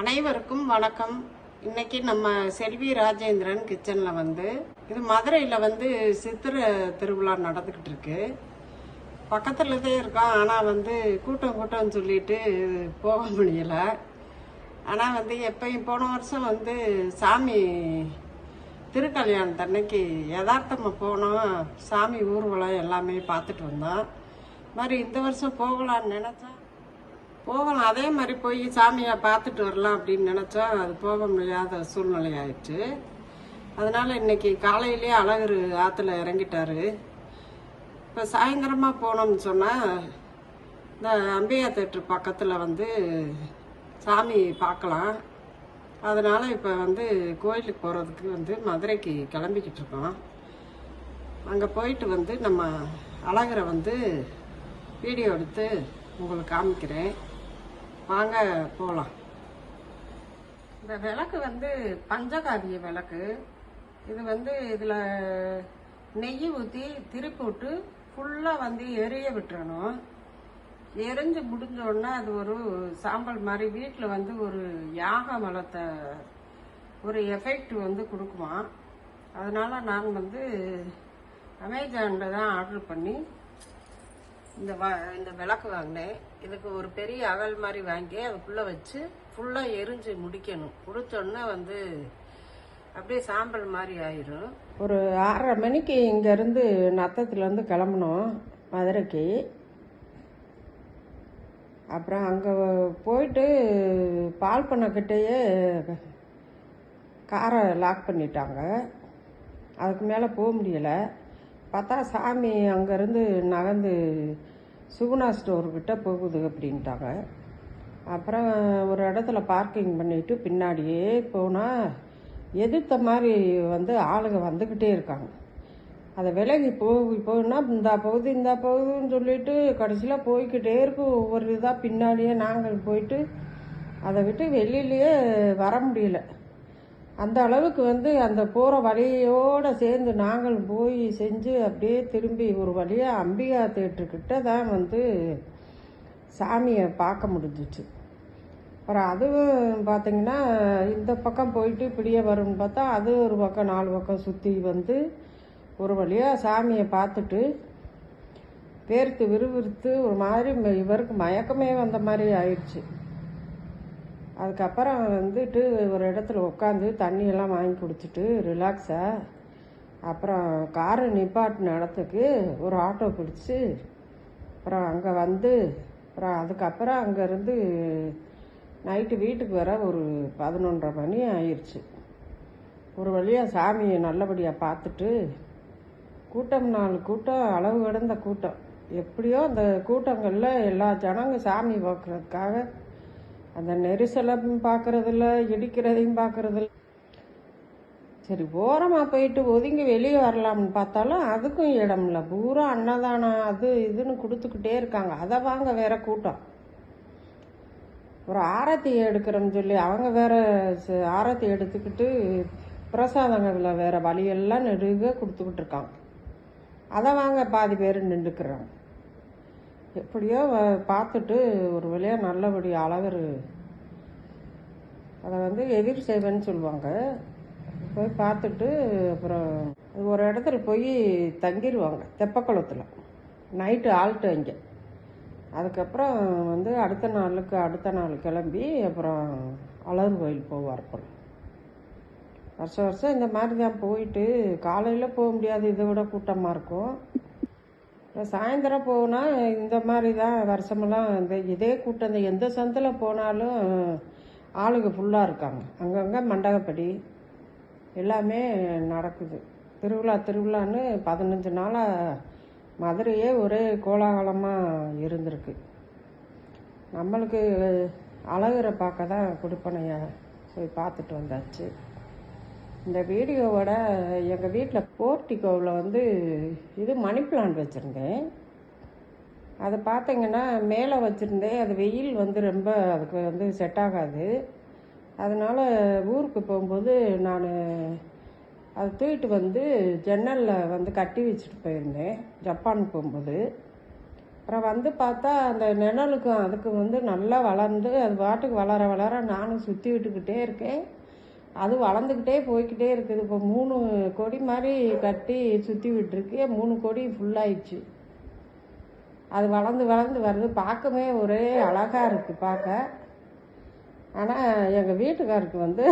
அனைவருக்கும் வணக்கம். இன்னைக்கு நம்ம செல்வி ராஜேந்திரன் கிச்சனில் வந்து இது மதுரையில் வந்து சித்திரை திருவிழா நடந்துக்கிட்டு இருக்கு. பக்கத்தில் தான் இருக்கோம் ஆனால் வந்து கூட்டம் கூட்டம்னு சொல்லிட்டு போக முடியலை. ஆனால் வந்து எப்பயும் போன வருஷம் வந்து சாமி திருக்கல்யாணத்தன்னைக்கு யதார்த்தமாக போனோம். சாமி ஊர்வலம் எல்லாமே பார்த்துட்டு வந்தோம். மாதிரி இந்த வருஷம் போகலான்னு நினச்சா போகலாம். அதே மாதிரி போய் சாமியை பார்த்துட்டு வரலாம் அப்படின்னு நினச்சோம் அது போக முடியாத சூழ்நிலை ஆயிடுச்சு. அதனால இன்னைக்கு காலையிலேயே அழகர் ஆற்றுல இறங்கிட்டாரு. இப்போ சாயந்தரமாக போனோம்னு சொன்னால் இந்த அம்பையா தேட்டர் பக்கத்தில் வந்து சாமி பார்க்கலாம். அதனால் இப்போ வந்து கோயிலுக்கு போகிறதுக்கு வந்து மதுரைக்கு கிளம்பிக்கிட்டு இருக்கோம். அங்கே போயிட்டு வந்து நம்ம அழகரை வந்து வீடியோ எடுத்து உங்களுக்கு காமிக்கிறேன். வாங்க போகலாம் இந்த விளக்கு வந்து பஞ்சகாவிய விளக்கு. இது வந்து இதில் நெய் ஊற்றி திருப்பி விட்டு ஃபுல்லாக வந்து எரிய விட்டுறணும். எரிஞ்சு முடிஞ்சோடனே அது ஒரு சாம்பல் மாதிரி வீட்டில் வந்து ஒரு யாக மலத்தை ஒரு எஃபெக்ட் வந்து கொடுக்குமா அதனால் நான் வந்து அமேசானில் தான் ஆர்டர் பண்ணி இந்த வ இந்த விளக்கு வாங்கினேன். இதுக்கு ஒரு பெரிய அகல் மாதிரி வாங்கி அதுக்குள்ளே வச்சு ஃபுல்லாக எரிஞ்சு முடிக்கணும். முடிச்சோடனே வந்து அப்படியே சாம்பல் மாதிரி ஆயிரும். ஒரு ஆறரை மணிக்கு இங்கேருந்து நத்தத்துலேருந்து கிளம்புனோம் மதுரைக்கு. அப்புறம் அங்கே போயிட்டு பால் பண்ணக்கிட்டேயே காரை லாக் பண்ணிட்டாங்க. அதுக்கு மேலே போக முடியலை. பார்த்தா சாமி அங்கேருந்து நகர்ந்து சுகுணா ஸ்டோர்கிட்ட போகுது அப்படின்ட்டாங்க. அப்புறம் ஒரு இடத்துல பார்க்கிங் பண்ணிவிட்டு பின்னாடியே போனால் எதிர்த்த மாதிரி வந்து ஆளுங்க வந்துக்கிட்டே இருக்காங்க. அதை விலகி போய் போனா இந்த பகுதி இந்த பகுதின்னு சொல்லிட்டு கடைசியில் போய்கிட்டே இருக்கும். ஒவ்வொரு இதாக பின்னாடியே நாங்கள் போயிட்டு அதை விட்டு வெளியிலேயே வர முடியல. அந்த அளவுக்கு வந்து அந்த போகிற வழியோடு சேர்ந்து நாங்கள் போய் செஞ்சு அப்படியே திரும்பி ஒரு வழியாக அம்பிகா தேட்டருக்கிட்ட தான் வந்து சாமியை பார்க்க முடிஞ்சிச்சு. அப்புறம் அதுவும் பார்த்தீங்கன்னா இந்த பக்கம் போயிட்டு இப்படியே வரும்னு பார்த்தா அது ஒரு பக்கம் நாலு பக்கம் சுற்றி வந்து ஒரு வழியாக சாமியை பார்த்துட்டு வேர்த்து விறுவிறுத்து ஒரு மாதிரி இவருக்கு மயக்கமே வந்த மாதிரி ஆயிடுச்சு. அதுக்கப்புறம் வந்துட்டு ஒரு இடத்துல உட்காந்து தண்ணியெல்லாம் வாங்கி குடிச்சிட்டு ரிலாக்ஸாக அப்புறம் காரை நிப்பாட்டின இடத்துக்கு ஒரு ஆட்டோ பிடிச்சி அப்புறம் அங்கே வந்து அப்புறம் அதுக்கப்புறம் அங்கேருந்து நைட்டு வீட்டுக்கு வர ஒரு பதினொன்றரை மணி ஆயிடுச்சு ஒரு வழியாக சாமியை நல்லபடியாக பார்த்துட்டு கூட்டம் நாலு கூட்டம் அளவு கடந்த கூட்டம். எப்படியோ அந்த கூட்டங்களில் எல்லா ஜனங்க சாமி பார்க்குறதுக்காக அந்த நெரிசலையும் பார்க்கறதில்ல இடிக்கிறதையும் பார்க்கறதில்ல. சரி ஓரமாக போயிட்டு ஒதுங்கி வெளியே வரலாம்னு பார்த்தாலும் அதுக்கும் இடம் இல்லை. பூரா அன்னதானம் அது இதுன்னு கொடுத்துக்கிட்டே இருக்காங்க. அதை வாங்க வேற கூட்டம். ஒரு ஆரத்தி எடுக்கிறோம்னு சொல்லி அவங்க வேற ஆரத்தி எடுத்துக்கிட்டு பிரசாதங்களில் வேற வழியெல்லாம் நெருக கொடுத்துக்கிட்டு இருக்காங்க. அதை வாங்க பாதி பேர் நின்றுக்கிறாங்க. எப்படியோ பார்த்துட்டு ஒரு வழியாக நல்லபடி அழகர் அதை வந்து எதிர் சேவைன்னு சொல்லுவாங்க. போய் பார்த்துட்டு அப்புறம் ஒரு இடத்துல போய் தங்கிடுவாங்க தெப்பக்குளத்தில். நைட்டு ஆல்ட்டு அங்கே. அதுக்கப்புறம் வந்து அடுத்த நாளுக்கு அடுத்த நாள் கிளம்பி அப்புறம் அழகர் கோயில் போவார் அப்புறம் வருஷம் வருஷம் இந்த மாதிரி தான் போயிட்டு காலையில் போக முடியாது இதை விட கூட்டமாக இருக்கும். சாயந்தரம் போனால் இந்த மாதிரி தான் வருஷமெல்லாம் இந்த இதே கூட்டம் இந்த எந்த சந்தில் போனாலும் ஆளுங்க ஃபுல்லாக இருக்காங்க. அங்கங்கே மண்டகப்படி எல்லாமே நடக்குது. திருவிழா திருவிழான்னு பதினஞ்சு நாளாக மதுரையே ஒரே கோலாகலமாக இருந்திருக்கு. நம்மளுக்கு அழகரை பார்க்க தான் கொடுப்பனையா போய் பார்த்துட்டு வந்தாச்சு. இந்த வீடியோவோட எங்கள் வீட்டில் போர்ட்டிகோவில் வந்து இது மணி பிளான்ட் வச்சுருந்தேன். அதை பார்த்தீங்கன்னா மேலே வச்சுருந்தேன் அது வெயில் வந்து ரொம்ப அதுக்கு வந்து செட் ஆகாது. அதனால் ஊருக்கு போகும்போது நான் அதை தூக்கிட்டு வந்து ஜன்னலில் வந்து கட்டி வச்சுட்டு போயிருந்தேன் ஜப்பான் போகும்போது. அப்புறம் வந்து பார்த்தா அந்த நிழலுக்கும் அதுக்கு வந்து நல்லா வளர்ந்து அது பாட்டுக்கு வளர வளர நானும் சுற்றி விட்டுக்கிட்டே இருக்கேன். அது வளர்ந்துக்கிட்டே போய்க்கிட்டே இருக்குது. இப்போ மூணு கொடி மாதிரி கட்டி சுற்றி விட்டுருக்கு. மூணு கொடி ஃபுல்லாயிடுச்சு அது வளர்ந்து வளர்ந்து வருது. பார்க்கவே ஒரே அழகாக இருக்குது பார்க்க. ஆனால் எங்கள் வீட்டுக்காருக்கு வந்து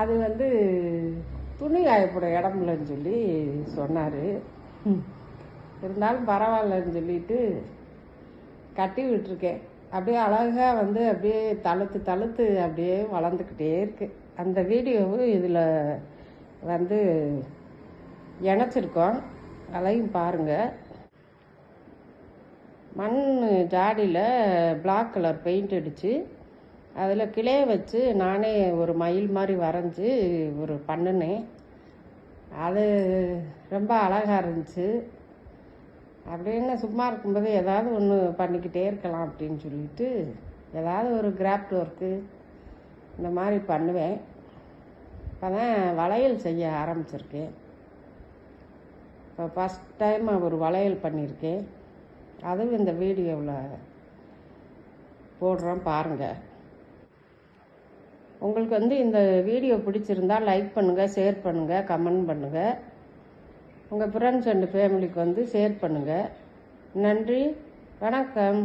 அது வந்து துணி காயப்போட இடம்லன்னு சொல்லி சொன்னார். இருந்தாலும் பரவாயில்லன்னு சொல்லிட்டு கட்டி விட்டுருக்கேன். அப்படியே அழகாக வந்து அப்படியே தழுத்து தழுத்து அப்படியே வளர்ந்துக்கிட்டே இருக்குது அந்த வீடியோவும் இதில் வந்து இணைச்சிருக்கோம். அதையும் பாருங்கள் மண் ஜாடியில் பிளாக் கலர் பெயிண்ட் அடித்து அதில் கிளைய வச்சு நானே ஒரு மயில் மாதிரி வரைஞ்சி ஒரு பண்ணினேன் அது ரொம்ப அழகாக இருந்துச்சு. அப்படின்னு சும்மா இருக்கும்போது ஏதாவது ஒன்று பண்ணிக்கிட்டே இருக்கலாம் அப்படின்னு சொல்லிட்டு ஏதாவது ஒரு கிராஃப்ட் ஒர்க்கு இந்த மாதிரி பண்ணுவேன். இப்போ தான் வளையல் செய்ய ஆரம்பிச்சிருக்கேன். இப்போ ஃபஸ்ட் டைம் ஒரு வளையல் பண்ணியிருக்கேன் அதுவும் இந்த வீடியோவில் போடுறோம் பாருங்கள் உங்களுக்கு வந்து இந்த வீடியோ பிடிச்சிருந்தா லைக் பண்ணுங்கள் ஷேர் பண்ணுங்கள் கமெண்ட் பண்ணுங்கள் உங்கள் ஃப்ரெண்ட்ஸ் அண்ட் ஃபேமிலிக்கு வந்து ஷேர் பண்ணுங்கள் நன்றி வணக்கம்.